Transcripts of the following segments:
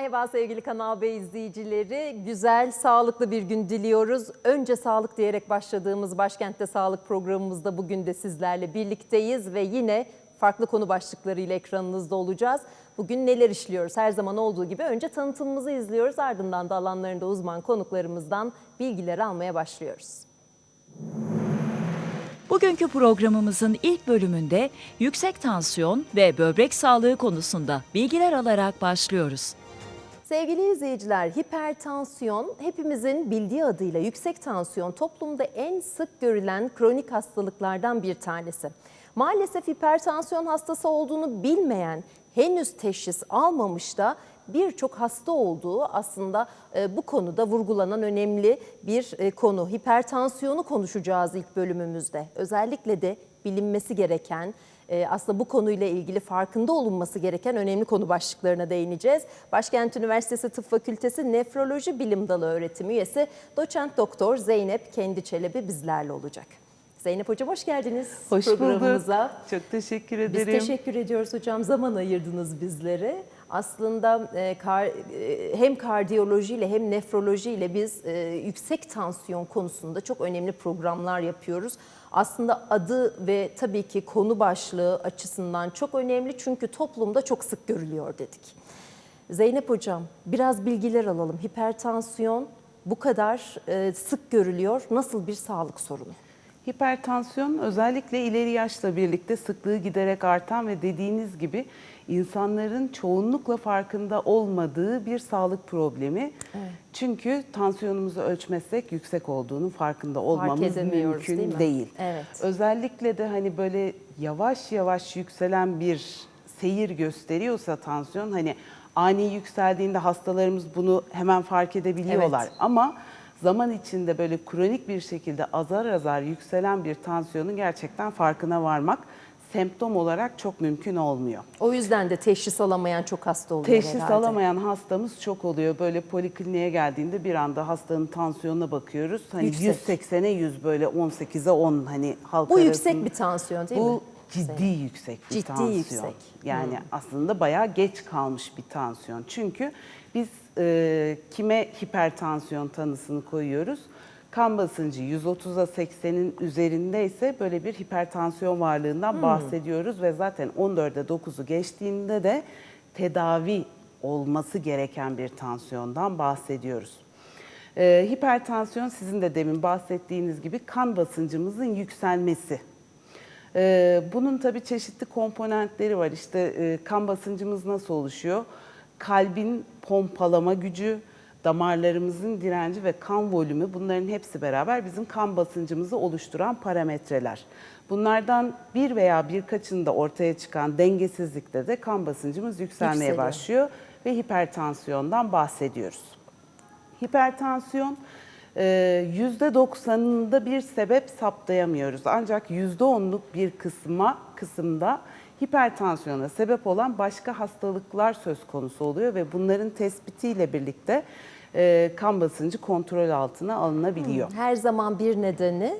Merhaba sevgili Kanal B izleyicileri. Güzel, sağlıklı bir gün diliyoruz. Önce sağlık diyerek başladığımız Başkent'te Sağlık programımızda bugün de sizlerle birlikteyiz ve yine farklı konu başlıklarıyla ekranınızda olacağız. Bugün neler işliyoruz? Her zaman olduğu gibi önce tanıtımımızı izliyoruz. Ardından da alanlarında uzman konuklarımızdan bilgiler almaya başlıyoruz. Bugünkü programımızın ilk bölümünde yüksek tansiyon ve böbrek sağlığı konusunda bilgiler alarak başlıyoruz. Sevgili izleyiciler, hipertansiyon hepimizin bildiği adıyla yüksek tansiyon toplumda en sık görülen kronik hastalıklardan bir tanesi. Maalesef hipertansiyon hastası olduğunu bilmeyen, henüz teşhis almamış da birçok hasta olduğu aslında e, bu konuda vurgulanan önemli bir e, konu. Hipertansiyonu konuşacağız ilk bölümümüzde. Özellikle de bilinmesi gereken, aslında bu konuyla ilgili farkında olunması gereken önemli konu başlıklarına değineceğiz. Başkent Üniversitesi Tıp Fakültesi Nefroloji Bilim Dalı öğretim üyesi doçent doktor Zeynep Kendi Çelebi bizlerle olacak. Zeynep Hocam hoş geldiniz Hoş programımıza. bulduk. Çok teşekkür Biz ederim. teşekkür ediyoruz hocam. Zaman ayırdınız bizlere. Aslında e, kar, e, hem kardiyolojiyle hem nefrolojiyle biz e, yüksek tansiyon konusunda çok önemli programlar yapıyoruz. Aslında adı ve tabii ki konu başlığı açısından çok önemli çünkü toplumda çok sık görülüyor dedik. Zeynep hocam biraz bilgiler alalım. Hipertansiyon bu kadar e, sık görülüyor. Nasıl bir sağlık sorunu? Hipertansiyon özellikle ileri yaşla birlikte sıklığı giderek artan ve dediğiniz gibi insanların çoğunlukla farkında olmadığı bir sağlık problemi. Çünkü tansiyonumuzu ölçmezsek yüksek olduğunun farkında olmamız edemiyoruz, mümkün değil mi? değil. Evet. Özellikle de hani böyle yavaş yavaş yükselen bir seyir gösteriyorsa tansiyon hani ani yükseldiğinde hastalarımız bunu hemen fark edebiliyorlar. Evet. Ama zaman içinde böyle kronik bir şekilde azar azar yükselen bir tansiyonun gerçekten farkına varmak semptom olarak çok mümkün olmuyor. O yüzden de teşhis alamayan çok hasta oluyor Teşhis herhalde. alamayan hastamız çok oluyor. Böyle polikliniğe geldiğinde bir anda hastanın tansiyonuna bakıyoruz. Hani Yüksek. 180'e 100 böyle 18'e 10 hani halk Bu yüksek arasında- bir tansiyon değil mi? Bu ciddi yüksek bir Ciddi tansiyon. yüksek. Yani aslında bayağı geç kalmış bir tansiyon. Çünkü biz e, kime hipertansiyon tanısını koyuyoruz? Kan basıncı 130'a 80'in üzerindeyse böyle bir hipertansiyon varlığından bahsediyoruz ve zaten 14'e 9'u geçtiğinde de tedavi olması gereken bir tansiyondan bahsediyoruz. Ee, hipertansiyon sizin de demin bahsettiğiniz gibi kan basıncımızın yükselmesi. Ee, bunun tabii çeşitli komponentleri var. İşte e, kan basıncımız nasıl oluşuyor? Kalbin pompalama gücü, damarlarımızın direnci ve kan volümü bunların hepsi beraber bizim kan basıncımızı oluşturan parametreler. Bunlardan bir veya birkaçında ortaya çıkan dengesizlikte de kan basıncımız yükselmeye Yükseliyor. başlıyor ve hipertansiyondan bahsediyoruz. Hipertansiyon e, %90'ında bir sebep saptayamıyoruz. Ancak %10'luk bir kısma kısımda hipertansiyona sebep olan başka hastalıklar söz konusu oluyor ve bunların tespitiyle birlikte e, kan basıncı kontrol altına alınabiliyor. Her zaman bir nedeni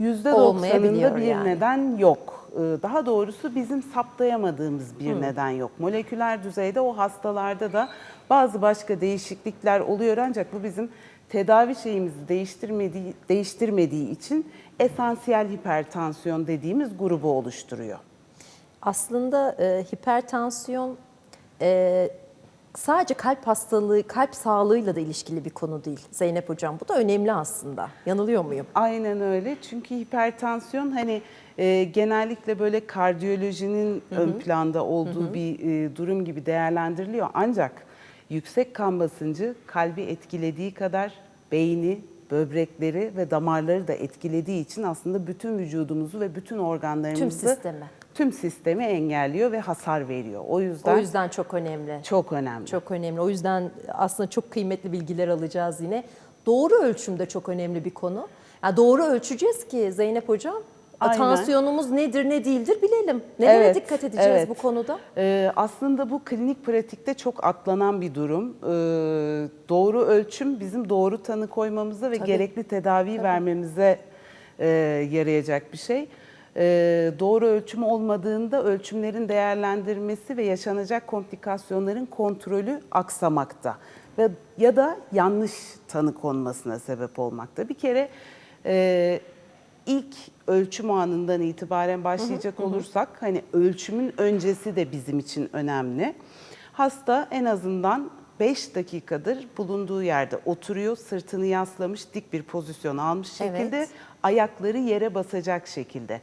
%90'ında bir yani. neden yok. Ee, Daha doğrusu bizim saptayamadığımız bir neden yok. Moleküler düzeyde o hastalarda da bazı başka değişiklikler oluyor ancak bu bizim tedavi şeyimizi değiştirmediği, değiştirmediği için esansiyel hipertansiyon dediğimiz grubu oluşturuyor. Aslında e, hipertansiyon e, sadece kalp hastalığı, kalp sağlığıyla da ilişkili bir konu değil Zeynep Hocam. Bu da önemli aslında. Yanılıyor muyum? Aynen öyle. Çünkü hipertansiyon hani e, genellikle böyle kardiyolojinin ön planda olduğu bir e, durum gibi değerlendiriliyor. Ancak yüksek kan basıncı kalbi etkilediği kadar beyni, böbrekleri ve damarları da etkilediği için aslında bütün vücudumuzu ve bütün organlarımızı Tüm sistemi. Tüm sistemi engelliyor ve hasar veriyor. O yüzden, O yüzden çok önemli. çok önemli. Çok önemli. O yüzden aslında çok kıymetli bilgiler alacağız yine. Doğru ölçüm de çok önemli bir konu. Yani doğru ölçeceğiz ki Zeynep Hocam. Aynen. Tansiyonumuz nedir ne değildir bilelim. Nelere Evet, dikkat edeceğiz evet. bu konuda? Ee, aslında bu klinik pratikte çok atlanan bir durum. Ee, doğru ölçüm bizim doğru tanı koymamıza ve Tabii. gerekli tedavi vermemize e, yarayacak bir şey. Ee, doğru ölçüm olmadığında ölçümlerin değerlendirmesi ve yaşanacak komplikasyonların kontrolü aksamakta ve ya da yanlış tanı konmasına sebep olmakta. Bir kere e, ilk ölçüm anından itibaren başlayacak olursak hani ölçümün öncesi de bizim için önemli. Hasta en azından 5 dakikadır bulunduğu yerde oturuyor, sırtını yaslamış, dik bir pozisyon almış şekilde, Evet. ayakları yere basacak şekilde.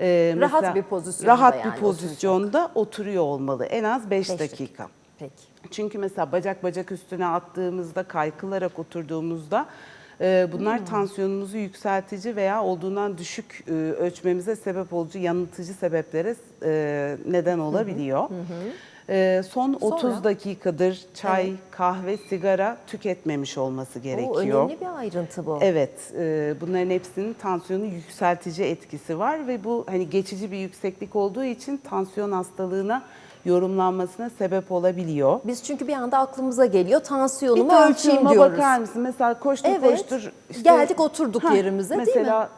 Ee, Rahat mesela bir pozisyonda Rahat yani bir oturacak. pozisyonda oturuyor olmalı en az 5 Beş dakika. Peki. Çünkü mesela bacak bacak üstüne attığımızda, kaykılarak oturduğumuzda e, bunlar Hmm. tansiyonumuzu yükseltici veya olduğundan düşük e, ölçmemize sebep olucu yanıltıcı sebeplere e, neden olabiliyor. E, son 30 Sonra? dakikadır çay, Evet. kahve, sigara tüketmemiş olması gerekiyor. önemli bir ayrıntı bu. Evet, e, bunların hepsinin tansiyonu yükseltici etkisi var ve bu hani geçici bir yükseklik olduğu için tansiyon hastalığına yorumlanmasına sebep olabiliyor. Biz çünkü bir anda aklımıza geliyor Bir tansiyonumu ölçeyim tansiyonuma diyoruz. bakar mısın? Mesela koştur Evet, koştur. işte- geldik oturduk Hah, yerimize, değil mi? Mesela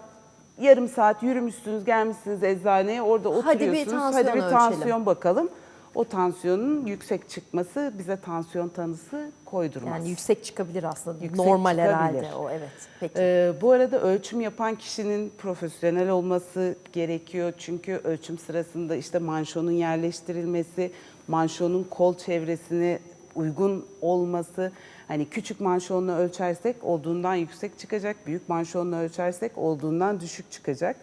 yarım saat yürümüşsünüz, gelmişsiniz eczaneye, orada Hadi bir oturuyorsunuz. tansiyon Hadi bir ölçelim. tansiyon bakalım. O tansiyonun yüksek çıkması bize tansiyon tanısı koydurmaz. Yani yüksek çıkabilir aslında. Yüksek Normal çıkabilir. herhalde o evet. Peki. Ee, bu arada ölçüm yapan kişinin profesyonel olması gerekiyor. Çünkü ölçüm sırasında işte manşonun yerleştirilmesi, manşonun kol çevresine uygun olması, hani küçük manşonla ölçersek olduğundan yüksek çıkacak, büyük manşonla ölçersek olduğundan düşük çıkacak.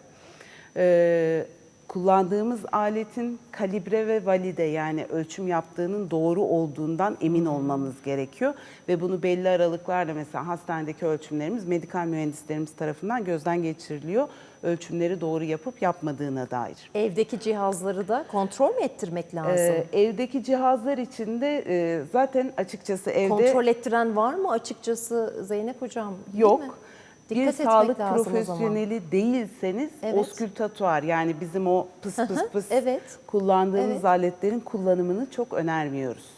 Ee, kullandığımız aletin kalibre ve valide yani ölçüm yaptığının doğru olduğundan emin olmamız gerekiyor ve bunu belli aralıklarla mesela hastanedeki ölçümlerimiz medikal mühendislerimiz tarafından gözden geçiriliyor. Ölçümleri doğru yapıp yapmadığına dair. Evdeki cihazları da kontrol mü ettirmek lazım? Ee, evdeki cihazlar içinde e, zaten açıkçası evde kontrol ettiren var mı açıkçası Zeynep Hocam? değil yok. mi? Bir Dikkat etmek sağlık profesyoneli değilseniz Evet. oskültatuar yani bizim o pıs pıs pıs evet. kullandığımız Evet. aletlerin kullanımını çok önermiyoruz.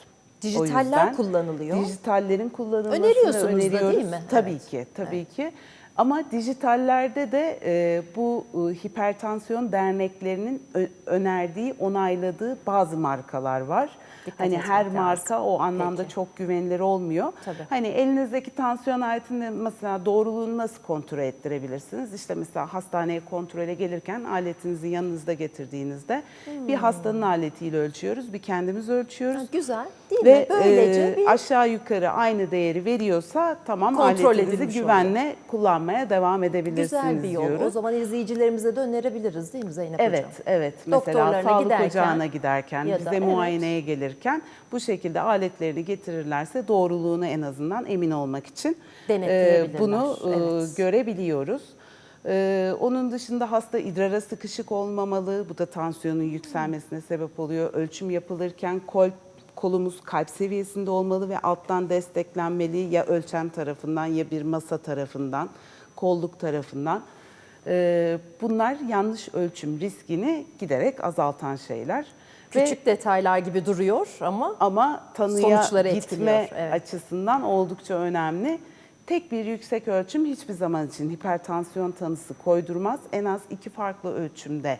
Dijitaller yüzden kullanılıyor. Dijitallerin kullanılmasını Öneriyorsunuz da öneriyoruz. değil mi? Tabii Evet. ki, tabii ki. Ama dijitallerde de e, bu e, hipertansiyon derneklerinin önerdiği, onayladığı bazı markalar var. Dikkat hani her lazım. marka o anlamda Peki. çok güvenilir olmuyor. Tabii. Hani elinizdeki tansiyon aletini mesela doğruluğunu nasıl kontrol ettirebilirsiniz? İşte mesela hastaneye kontrole gelirken aletinizi yanınızda getirdiğinizde bir hastanın aletiyle ölçüyoruz, bir kendimiz ölçüyoruz. Ha, güzel değil Ve mi? Böylece e, bir aşağı yukarı aynı değeri veriyorsa tamam Kontrol aletinizi güvenle kullanmaya devam edebilirsiniz güzel bir yol. diyoruz. O zaman izleyicilerimize de önerebiliriz değil mi Zeynep Evet, Hocam? evet. Mesela Doktorlarına sağlık giderken ocağına giderken, da- bize evet. muayeneye gelirken bu şekilde aletlerini getirirlerse doğruluğuna en azından emin olmak için e, bunu e, evet. görebiliyoruz. E, onun dışında hasta idrara sıkışık olmamalı. Bu da tansiyonun yükselmesine sebep oluyor. Ölçüm yapılırken kol kolumuz kalp seviyesinde olmalı ve alttan desteklenmeli ya ölçen tarafından ya bir masa tarafından, kolluk tarafından. Ee, bunlar yanlış ölçüm riskini giderek azaltan şeyler. Ve, Küçük detaylar gibi duruyor ama ama tanıya gitme etkiliyor, evet. açısından oldukça önemli. Tek bir yüksek ölçüm hiçbir zaman için hipertansiyon tanısı koydurmaz. En az iki farklı ölçümde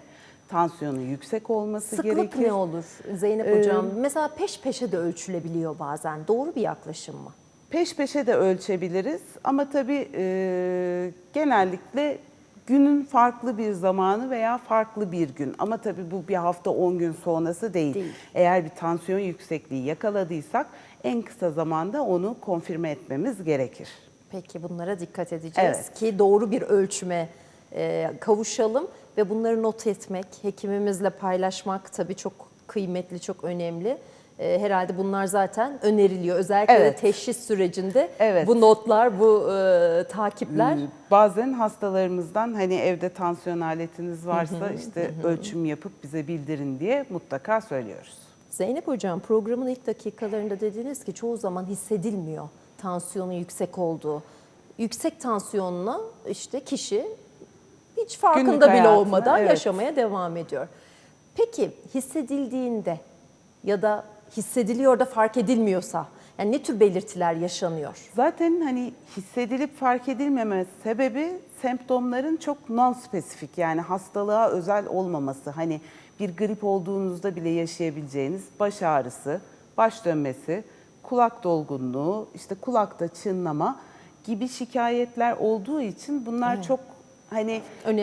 tansiyonun yüksek olması sıklık gerekir. ne olur Zeynep Ee, Hocam? Mesela peş peşe de ölçülebiliyor bazen. Doğru bir yaklaşım mı? Peş peşe de ölçebiliriz ama tabii e, genellikle günün farklı bir zamanı veya farklı bir gün. Ama tabii bu bir hafta 10 gün sonrası değil. Değil. Eğer bir tansiyon yüksekliği yakaladıysak en kısa zamanda onu konfirme etmemiz gerekir. Peki bunlara dikkat edeceğiz Evet. ki doğru bir ölçüme e, kavuşalım ve bunları not etmek, hekimimizle paylaşmak tabii çok kıymetli, çok önemli. E, herhalde bunlar zaten öneriliyor. Özellikle de Evet. teşhis sürecinde Evet. bu notlar, bu e, takipler Bazen hastalarımızdan hani evde tansiyon aletiniz varsa işte ölçüm yapıp bize bildirin diye mutlaka söylüyoruz. Zeynep Hocam programın ilk dakikalarında dediniz ki çoğu zaman hissedilmiyor tansiyonun yüksek olduğu. Yüksek tansiyonla işte kişi hiç farkında Günlük bile olmadan evet. yaşamaya devam ediyor. Peki hissedildiğinde ya da hissediliyor da fark edilmiyorsa Yani ne tür belirtiler yaşanıyor? Zaten hani hissedilip fark edilmeme sebebi semptomların çok non-spesifik yani hastalığa özel olmaması. Hani bir grip olduğunuzda bile yaşayabileceğiniz baş ağrısı, baş dönmesi, kulak dolgunluğu, işte kulakta çınlama gibi şikayetler olduğu için bunlar çok hani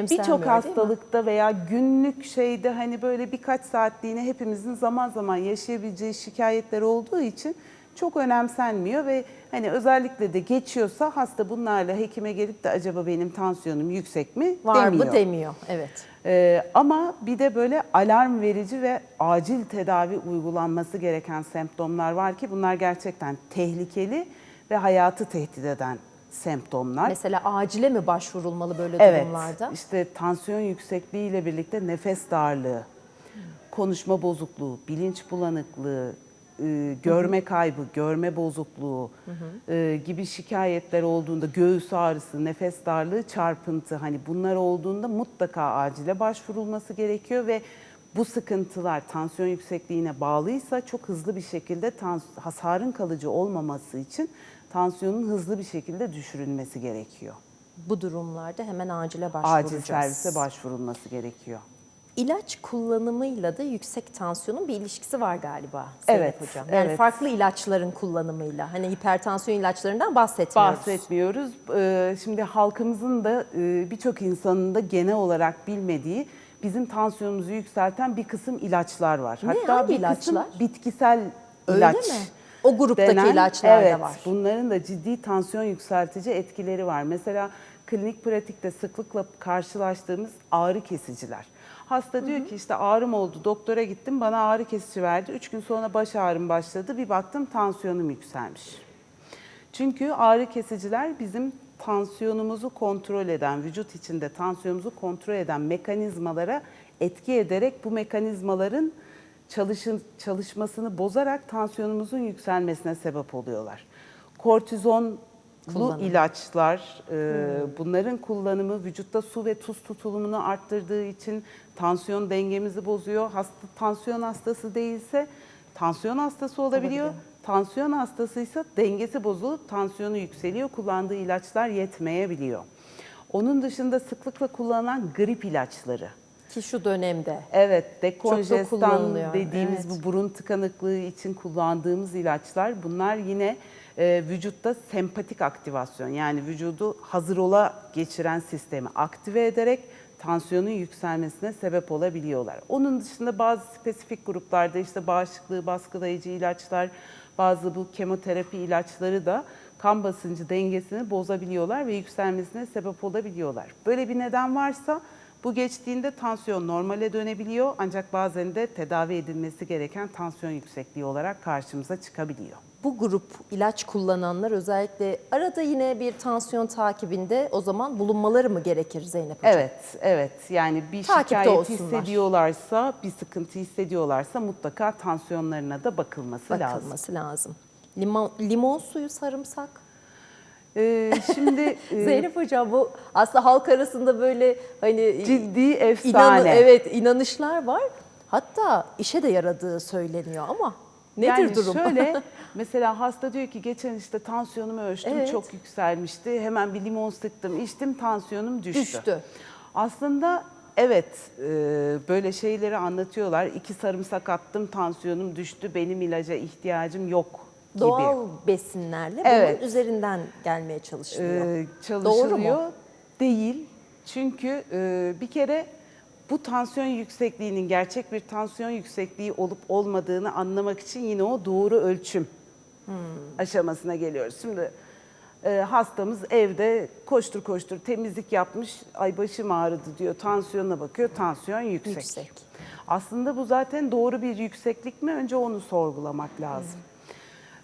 birçok hastalıkta veya günlük şeyde hani böyle birkaç saatliğine hepimizin zaman zaman yaşayabileceği şikayetler olduğu için çok önemsenmiyor ve hani özellikle de geçiyorsa hasta bunlarla hekime gelip de acaba benim tansiyonum yüksek mi Var demiyor. mı demiyor. Evet. Ee, ama bir de böyle alarm verici ve acil tedavi uygulanması gereken semptomlar var ki bunlar gerçekten tehlikeli ve hayatı tehdit eden semptomlar. Mesela acile mi başvurulmalı böyle Evet, durumlarda? işte tansiyon yüksekliği ile birlikte nefes darlığı, konuşma bozukluğu, bilinç bulanıklığı, e, görme kaybı, görme bozukluğu e, gibi şikayetler olduğunda göğüs ağrısı, nefes darlığı, çarpıntı hani bunlar olduğunda mutlaka acile başvurulması gerekiyor ve bu sıkıntılar tansiyon yüksekliğine bağlıysa çok hızlı bir şekilde hasarın kalıcı olmaması için tansiyonun hızlı bir şekilde düşürülmesi gerekiyor. Bu durumlarda hemen acile başvuracağız. Acil servise başvurulması gerekiyor. İlaç kullanımıyla da yüksek tansiyonun bir ilişkisi var galiba Zeynep Evet, Hocam. Yani evet. farklı ilaçların kullanımıyla. Hani hipertansiyon ilaçlarından bahsetmiyoruz. Bahsetmiyoruz. Ee, Şimdi halkımızın da e, birçok insanın da genel olarak bilmediği bizim tansiyonumuzu yükselten bir kısım ilaçlar var. Ne, hangi bir kısım ilaçlar? bitkisel Öyle ilaç. mi? O gruptaki denen- ilaçlar da evet, var. Bunların da ciddi tansiyon yükseltici etkileri var. Mesela klinik pratikte sıklıkla karşılaştığımız ağrı kesiciler. Hasta diyor ki işte ağrım oldu, doktora gittim, bana ağrı kesici verdi. Üç gün sonra baş ağrım başladı, bir baktım tansiyonum yükselmiş. Çünkü ağrı kesiciler bizim tansiyonumuzu kontrol eden, vücut içinde tansiyonumuzu kontrol eden mekanizmalara etki ederek bu mekanizmaların çalışın, çalışmasını bozarak tansiyonumuzun yükselmesine sebep oluyorlar. Kortizonlu Kullanım. ilaçlar, e, bunların kullanımı vücutta su ve tuz tutulumunu arttırdığı için tansiyon dengemizi bozuyor. Hasta tansiyon hastası değilse tansiyon hastası olabiliyor. Olabiliyor. Tansiyon hastasıysa dengesi bozulup tansiyonu yükseliyor. Kullandığı ilaçlar yetmeyebiliyor. Onun dışında sıklıkla kullanılan grip ilaçları. Ki şu dönemde. Evet, dekonjestan dediğimiz evet. bu burun tıkanıklığı için kullandığımız ilaçlar bunlar yine e, vücutta sempatik aktivasyon yani vücudu hazır ola geçiren sistemi aktive ederek tansiyonun yükselmesine sebep olabiliyorlar. Onun dışında bazı spesifik gruplarda işte bağışıklığı baskılayıcı ilaçlar, bazı bu kemoterapi ilaçları da kan basıncı dengesini bozabiliyorlar ve yükselmesine sebep olabiliyorlar. Böyle bir neden varsa bu geçtiğinde tansiyon normale dönebiliyor ancak bazen de tedavi edilmesi gereken tansiyon yüksekliği olarak karşımıza çıkabiliyor. Bu grup ilaç kullananlar özellikle arada yine bir tansiyon takibinde o zaman bulunmaları mı gerekir Zeynep Hocam? Evet, evet. Yani bir Takipte şikayet olsunlar. hissediyorlarsa, bir sıkıntı hissediyorlarsa mutlaka tansiyonlarına da bakılması, lazım. Bakılması lazım. Limon, limon suyu, sarımsak. Ee, şimdi e, Zeynep Hocam bu aslında halk arasında böyle hani ciddi inanı, efsane. evet inanışlar var. Hatta işe de yaradığı söyleniyor ama nedir yani durum? şöyle mesela hasta diyor ki geçen işte tansiyonumu ölçtüm Evet. çok yükselmişti. Hemen bir limon sıktım içtim tansiyonum düştü. Düştü. Aslında evet e, böyle şeyleri anlatıyorlar. İki sarımsak attım tansiyonum düştü benim ilaca ihtiyacım yok gibi. Doğal besinlerle Evet. bunun üzerinden gelmeye çalışılıyor. e, Doğru çalışılıyor. mu? Değil. Çünkü e, bir kere bu tansiyon yüksekliğinin gerçek bir tansiyon yüksekliği olup olmadığını anlamak için yine o doğru ölçüm Hmm. aşamasına geliyoruz. Şimdi e, hastamız evde koştur koştur temizlik yapmış. Ay başım ağrıdı diyor. Tansiyonuna bakıyor. Tansiyon yüksek. Yüksek. Aslında bu zaten doğru bir yükseklik mi? Önce onu sorgulamak lazım.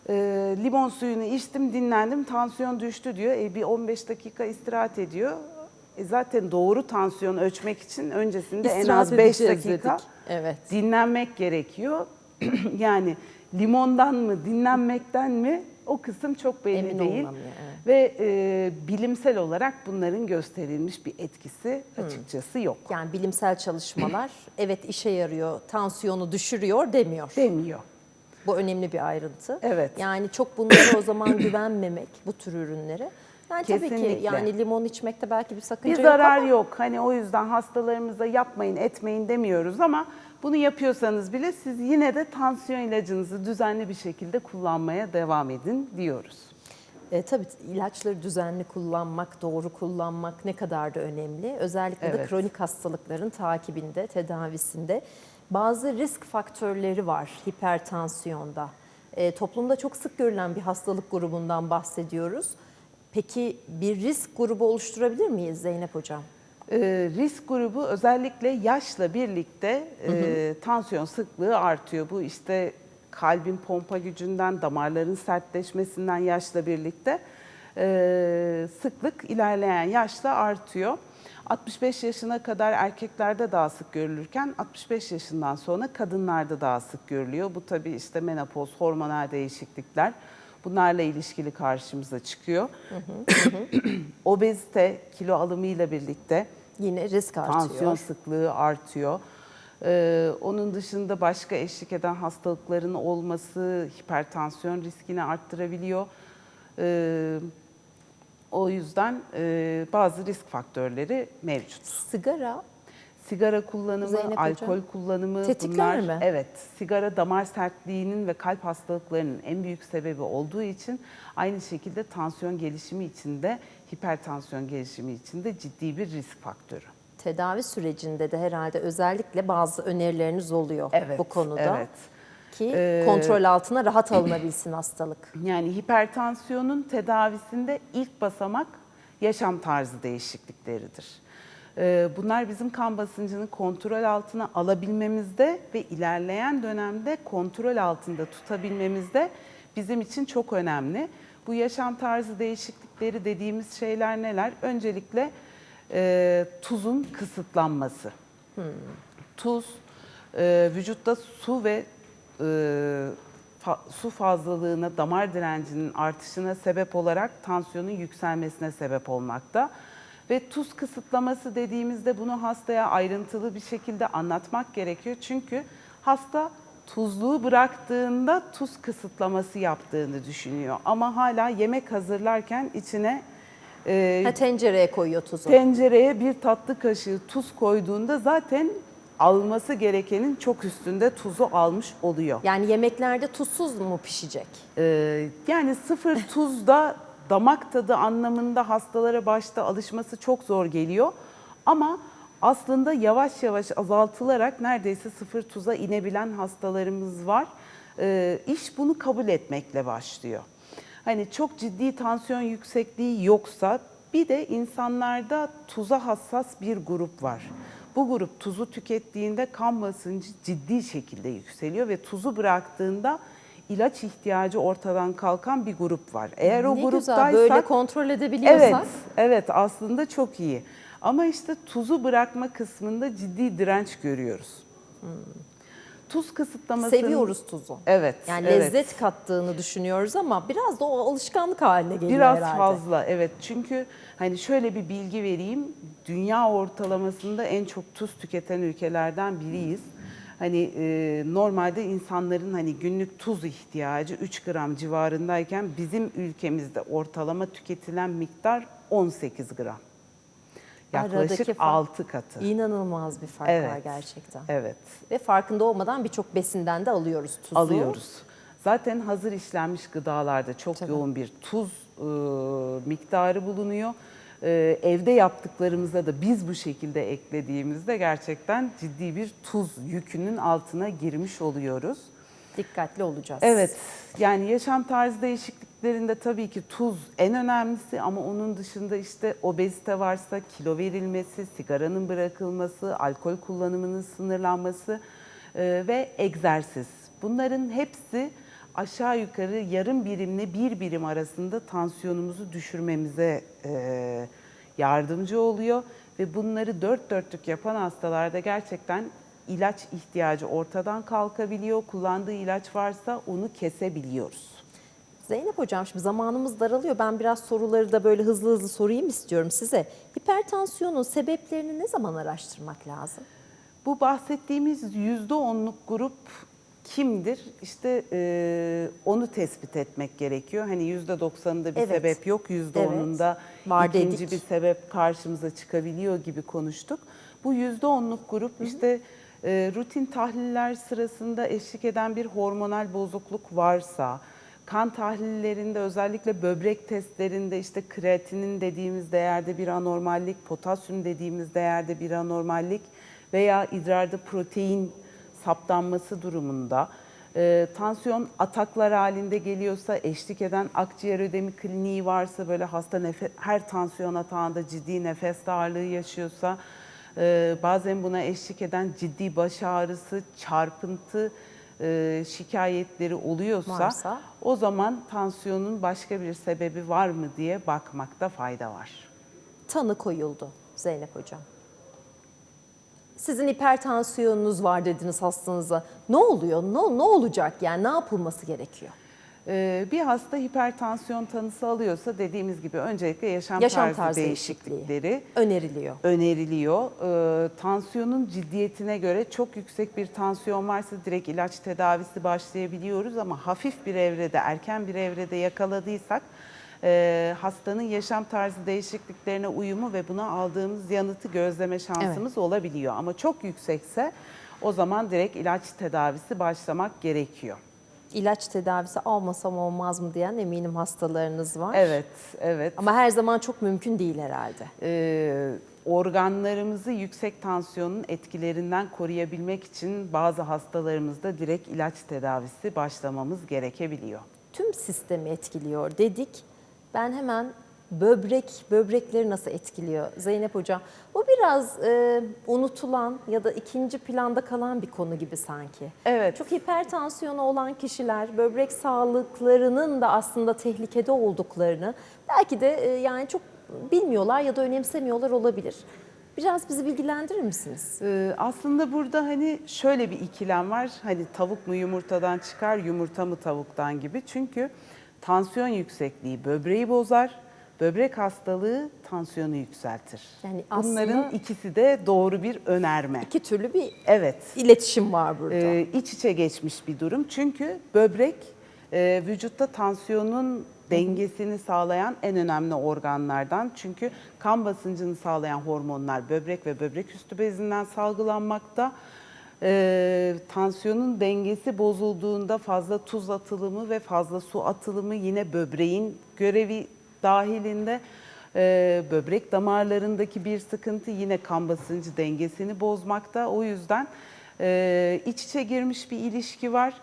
Ee, limon suyunu içtim, dinlendim, tansiyon düştü diyor. E, bir 15 dakika istirahat ediyor. E, zaten doğru tansiyon ölçmek için öncesinde en İstirahat az 5 edeceğiz dakika dedik. Evet. dinlenmek gerekiyor. yani limondan mı, dinlenmekten mi o kısım çok belli Emin değil. evet. Ve e, bilimsel olarak bunların gösterilmiş bir etkisi açıkçası yok. Yani bilimsel çalışmalar evet işe yarıyor, tansiyonu düşürüyor demiyor. Demiyor. Bu önemli bir ayrıntı. Evet. Yani çok bunlara o zaman güvenmemek bu tür ürünlere. Yani tabii ki Kesinlikle. yani limon içmekte belki bir sakınca Bir yok zarar ama yok. Hani o yüzden hastalarımıza yapmayın, etmeyin demiyoruz ama bunu yapıyorsanız bile siz yine de tansiyon ilacınızı düzenli bir şekilde kullanmaya devam edin diyoruz. E, tabii ilaçları düzenli kullanmak, doğru kullanmak ne kadar da önemli. Özellikle de Evet. kronik hastalıkların takibinde, tedavisinde. Bazı risk faktörleri var hipertansiyonda. E, toplumda çok sık görülen bir hastalık grubundan bahsediyoruz. Peki bir risk grubu oluşturabilir miyiz Zeynep Hocam? Ee, risk grubu özellikle yaşla birlikte e, tansiyon sıklığı artıyor. Bu işte kalbin pompa gücünden, damarların sertleşmesinden yaşla birlikte e, sıklık ilerleyen yaşla artıyor. 65 yaşına kadar erkeklerde daha sık görülürken 65 yaşından sonra kadınlarda daha sık görülüyor. Bu tabii işte menopoz, hormonal değişiklikler bunlarla ilişkili karşımıza çıkıyor. Obezite, kilo alımıyla birlikte Yine risk artıyor. tansiyon sıklığı artıyor. Ee, onun dışında başka eşlik eden hastalıkların olması hipertansiyon riskini arttırabiliyor. Ee, o yüzden e, bazı risk faktörleri mevcut. Sigara Sigara kullanımı, Zeynep Hocam. alkol kullanımı Tetikler bunlar mi? evet sigara damar sertliğinin ve kalp hastalıklarının en büyük sebebi olduğu için aynı şekilde tansiyon gelişimi için de hipertansiyon gelişimi için de ciddi bir risk faktörü. tedavi sürecinde de herhalde özellikle bazı önerileriniz oluyor Evet, bu konuda. evet. Ki Ee, kontrol altına rahat alınabilsin hastalık. Yani hipertansiyonun tedavisinde ilk basamak yaşam tarzı değişiklikleridir. Ee, Bunlar bizim kan basıncını kontrol altına alabilmemizde ve ilerleyen dönemde kontrol altında tutabilmemizde bizim için çok önemli. Bu yaşam tarzı değişiklikleri dediğimiz şeyler neler? Öncelikle e, tuzun kısıtlanması. Tuz e, vücutta su ve e, fa- su fazlalığına, damar direncinin artışına sebep olarak tansiyonun yükselmesine sebep olmakta. Ve tuz kısıtlaması dediğimizde bunu hastaya ayrıntılı bir şekilde anlatmak gerekiyor. Çünkü hasta tuzluğu bıraktığında tuz kısıtlaması yaptığını düşünüyor. Ama hala yemek hazırlarken içine e, Ha, tencereye koyuyor tuzu. tencereye bir tatlı kaşığı tuz koyduğunda zaten alması gerekenin çok üstünde tuzu almış oluyor. yani yemeklerde tuzsuz mu pişecek? Ee, yani sıfır tuzda damak tadı anlamında hastalara başta alışması çok zor geliyor. Ama aslında yavaş yavaş azaltılarak neredeyse sıfır tuza inebilen hastalarımız var. Ee, iş bunu kabul etmekle başlıyor. Hani çok ciddi tansiyon yüksekliği yoksa bir de insanlarda tuza hassas bir grup var. Bu grup tuzu tükettiğinde kan basıncı ciddi şekilde yükseliyor ve tuzu bıraktığında ilaç ihtiyacı ortadan kalkan bir grup var. Eğer o ne gruptaysak güzel böyle kontrol edebiliyorsak. Evet, evet aslında çok iyi. Ama işte tuzu bırakma kısmında ciddi direnç görüyoruz. Tuz kısıtlamasının... Seviyoruz tuzu. Evet. Yani evet. lezzet kattığını düşünüyoruz ama biraz da o alışkanlık haline geliyor Biraz herhalde. fazla evet çünkü hani şöyle bir bilgi vereyim dünya ortalamasında en çok tuz tüketen ülkelerden biriyiz. Hani e, normalde insanların hani günlük tuz ihtiyacı 3 gram civarındayken bizim ülkemizde ortalama tüketilen miktar 18 gram. Yaklaşık fark 6 katı. İnanılmaz bir fark Evet. var gerçekten. Evet. Ve farkında olmadan birçok besinden de alıyoruz tuzu. alıyoruz. Zaten hazır işlenmiş gıdalarda çok Tabii. yoğun bir tuz e, miktarı bulunuyor. E, evde yaptıklarımıza da biz bu şekilde eklediğimizde gerçekten ciddi bir tuz yükünün altına girmiş oluyoruz. Dikkatli olacağız. Evet, yani yaşam tarzı değişikliklerinde tabii ki tuz en önemlisi ama onun dışında işte obezite varsa kilo verilmesi, sigaranın bırakılması, alkol kullanımının sınırlanması e, ve egzersiz. Bunların hepsi aşağı yukarı yarım birimle bir birim arasında tansiyonumuzu düşürmemize e, yardımcı oluyor ve bunları dört dörtlük yapan hastalarda gerçekten ilaç ihtiyacı ortadan kalkabiliyor. Kullandığı ilaç varsa onu kesebiliyoruz. Zeynep Hocam şimdi zamanımız daralıyor. Ben biraz soruları da böyle hızlı hızlı sorayım istiyorum size. Hipertansiyonun sebeplerini ne zaman araştırmak lazım? Bu bahsettiğimiz %10'luk grup kimdir? İşte e, onu tespit etmek gerekiyor. Hani yüzde doksanında bir Evet. sebep yok, yüzde Evet. onunda Var ikinci dedik. bir sebep karşımıza çıkabiliyor gibi konuştuk. Bu yüzde onluk grup işte e, rutin tahliller sırasında eşlik eden bir hormonal bozukluk varsa, kan tahlillerinde özellikle böbrek testlerinde işte kreatinin dediğimiz değerde bir anormallik, potasyum dediğimiz değerde bir anormallik veya idrarda protein saptanması durumunda e, tansiyon ataklar halinde geliyorsa, eşlik eden akciğer ödemi kliniği varsa, böyle hasta nefe- her tansiyon atağında ciddi nefes darlığı yaşıyorsa, e, bazen buna eşlik eden ciddi baş ağrısı, çarpıntı e, şikayetleri oluyorsa, Varsa? o zaman tansiyonun başka bir sebebi var mı diye bakmakta fayda var. Tanı koyuldu Zeynep Hocam. Sizin hipertansiyonunuz var dediniz hastanıza. Ne oluyor? Ne, ne olacak? Yani ne yapılması gerekiyor? Ee, bir hasta hipertansiyon tanısı alıyorsa dediğimiz gibi öncelikle yaşam, Yaşam tarzı, tarzı değişiklikleri öneriliyor. öneriliyor. Ee, tansiyonun ciddiyetine göre çok yüksek bir tansiyon varsa direkt ilaç tedavisi başlayabiliyoruz ama hafif bir evrede, erken bir evrede yakaladıysak e, hastanın yaşam tarzı değişikliklerine uyumu ve buna aldığımız yanıtı gözleme şansımız olabiliyor. Ama çok yüksekse o zaman direkt ilaç tedavisi başlamak gerekiyor. İlaç tedavisi almasam olmaz mı diyen eminim hastalarınız var. Evet, evet. Ama her zaman çok mümkün değil herhalde. e, organlarımızı yüksek tansiyonun etkilerinden koruyabilmek için bazı hastalarımızda direkt ilaç tedavisi başlamamız gerekebiliyor. Tüm sistemi etkiliyor dedik. Ben hemen böbrek, böbrekleri nasıl etkiliyor Zeynep Hocam? Bu biraz e, unutulan ya da ikinci planda kalan bir konu gibi sanki. Evet. Çok hipertansiyonu olan kişiler böbrek sağlıklarının da aslında tehlikede olduklarını belki de e, yani çok bilmiyorlar ya da önemsemiyorlar olabilir. Biraz bizi bilgilendirir misiniz? Ee, aslında burada hani şöyle bir ikilem var. Hani tavuk mu yumurtadan çıkar, yumurta mı tavuktan gibi. Çünkü tansiyon yüksekliği böbreği bozar. Böbrek hastalığı tansiyonu yükseltir. Yani Bunların ikisi de doğru bir önerme. İki türlü bir Evet. iletişim var burada. e, iç içe geçmiş bir durum. Çünkü böbrek e, vücutta tansiyonun dengesini sağlayan en önemli organlardan. Çünkü kan basıncını sağlayan hormonlar böbrek ve böbrek üstü bezinden salgılanmakta. E, tansiyonun dengesi bozulduğunda fazla tuz atılımı ve fazla su atılımı yine böbreğin görevi dahilinde. Ee, böbrek damarlarındaki bir sıkıntı yine kan basıncı dengesini bozmakta. O yüzden e, iç içe girmiş bir ilişki var.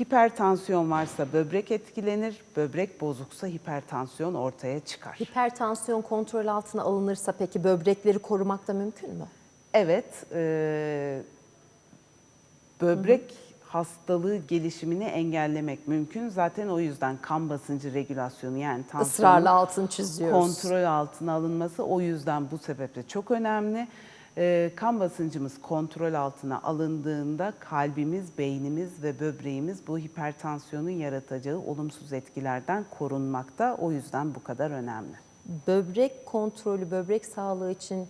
Hipertansiyon varsa böbrek etkilenir, böbrek bozuksa hipertansiyon ortaya çıkar. Hipertansiyon kontrol altına alınırsa peki böbrekleri korumak da mümkün mü? Evet, e, böbrek hastalığı gelişimini engellemek mümkün. Zaten o yüzden kan basıncı regülasyonu yani tansiyonun Israrla altını çiziyoruz. kontrol altına alınması o yüzden bu sebeple çok önemli. Ee, kan basıncımız kontrol altına alındığında kalbimiz, beynimiz ve böbreğimiz bu hipertansiyonun yaratacağı olumsuz etkilerden korunmakta. O yüzden bu kadar önemli. Böbrek kontrolü, böbrek sağlığı için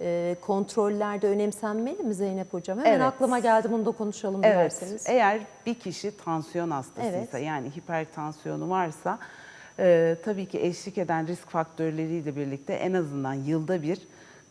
e, kontrollerde önemsenmeli mi Zeynep Hocam? Hemen Evet. aklıma geldi bunu da konuşalım Evet, dilerseniz. eğer bir kişi tansiyon hastasıysa Evet. yani hipertansiyonu varsa e, tabii ki eşlik eden risk faktörleriyle birlikte en azından yılda bir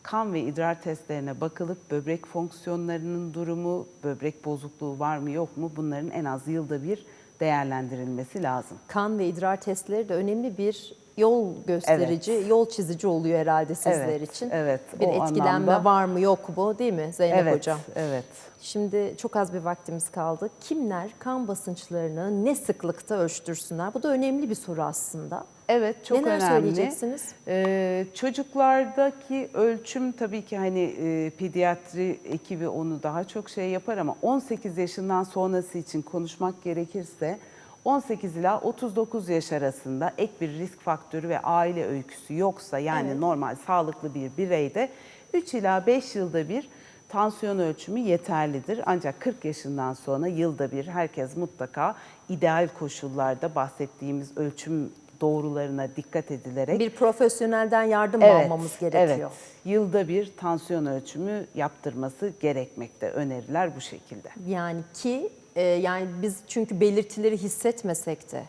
kan ve idrar testlerine bakılıp böbrek fonksiyonlarının durumu, böbrek bozukluğu var mı yok mu bunların en az yılda bir değerlendirilmesi lazım. Kan ve idrar testleri de önemli bir yol gösterici, yol çizici oluyor herhalde sizler Evet, için. evet. Bir O etkilenme anlamda- var mı yok mu değil mi Zeynep evet, Hocam? evet. Şimdi çok az bir vaktimiz kaldı. Kimler kan basınçlarını ne sıklıkta ölçtürsünler? Bu da önemli bir soru aslında. Evet çok Neler önemli. söyleyeceksiniz? Ee, çocuklardaki ölçüm tabii ki hani e, pediatri ekibi onu daha çok şey yapar ama 18 yaşından sonrası için konuşmak gerekirse 18 ila 39 yaş arasında ek bir risk faktörü ve aile öyküsü yoksa yani Evet. normal sağlıklı bir bireyde 3 ila 5 yılda bir tansiyon ölçümü yeterlidir. Ancak 40 yaşından sonra yılda bir herkes mutlaka ideal koşullarda bahsettiğimiz ölçüm doğrularına dikkat edilerek Bir profesyonelden yardım Evet, almamız gerekiyor. Evet. Yılda bir tansiyon ölçümü yaptırması gerekmekte. Öneriler bu şekilde. Yani ki e, yani biz çünkü belirtileri hissetmesek de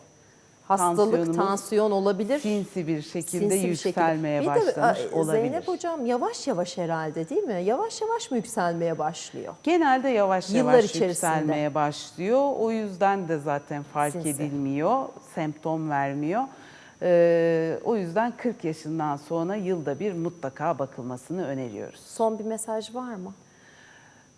hastalık, tansiyon olabilir. Sinsi bir şekilde sinsi bir şekilde. yükselmeye Bir de, başlamış e, olabilir. Zeynep hocam yavaş yavaş herhalde değil mi? Yavaş yavaş mı yükselmeye başlıyor? Genelde yavaş Yıllar yavaş içerisinde. yükselmeye başlıyor. O yüzden de zaten fark Sinsi. edilmiyor, semptom vermiyor. Ee, o yüzden 40 yaşından sonra yılda bir mutlaka bakılmasını öneriyoruz. Son bir mesaj var mı?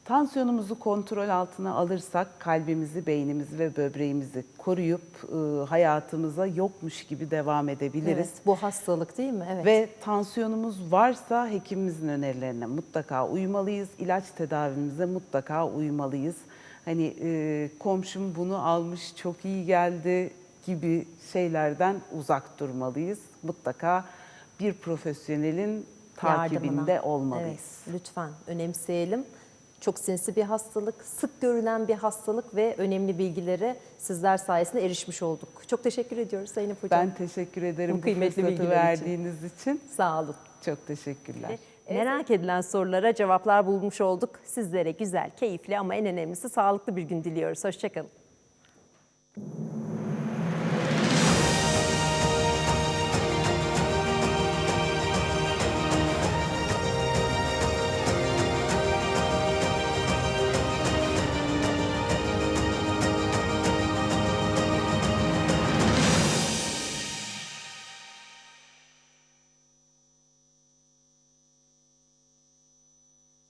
Tansiyonumuzu kontrol altına alırsak kalbimizi, beynimizi ve böbreğimizi koruyup e, hayatımıza yokmuş gibi devam edebiliriz. Evet, bu hastalık değil mi? Evet. Ve tansiyonumuz varsa hekimimizin önerilerine mutlaka uymalıyız. İlaç tedavimize mutlaka uymalıyız. Hani e, komşum bunu almış çok iyi geldi gibi şeylerden uzak durmalıyız. Mutlaka bir profesyonelin takibinde Yardımına. olmalıyız. Evet, lütfen önemseyelim. Çok sinsi bir hastalık, sık görülen bir hastalık ve önemli bilgilere sizler sayesinde erişmiş olduk. Çok teşekkür ediyoruz Zeynep Hocam. Ben teşekkür ederim Bu bu, kıymetli fırsatı bilgiler için. verdiğiniz için. Sağ olun. Çok teşekkürler. Merak edilen sorulara cevaplar bulmuş olduk. Sizlere güzel, keyifli ama en önemlisi sağlıklı bir gün diliyoruz. Hoşçakalın.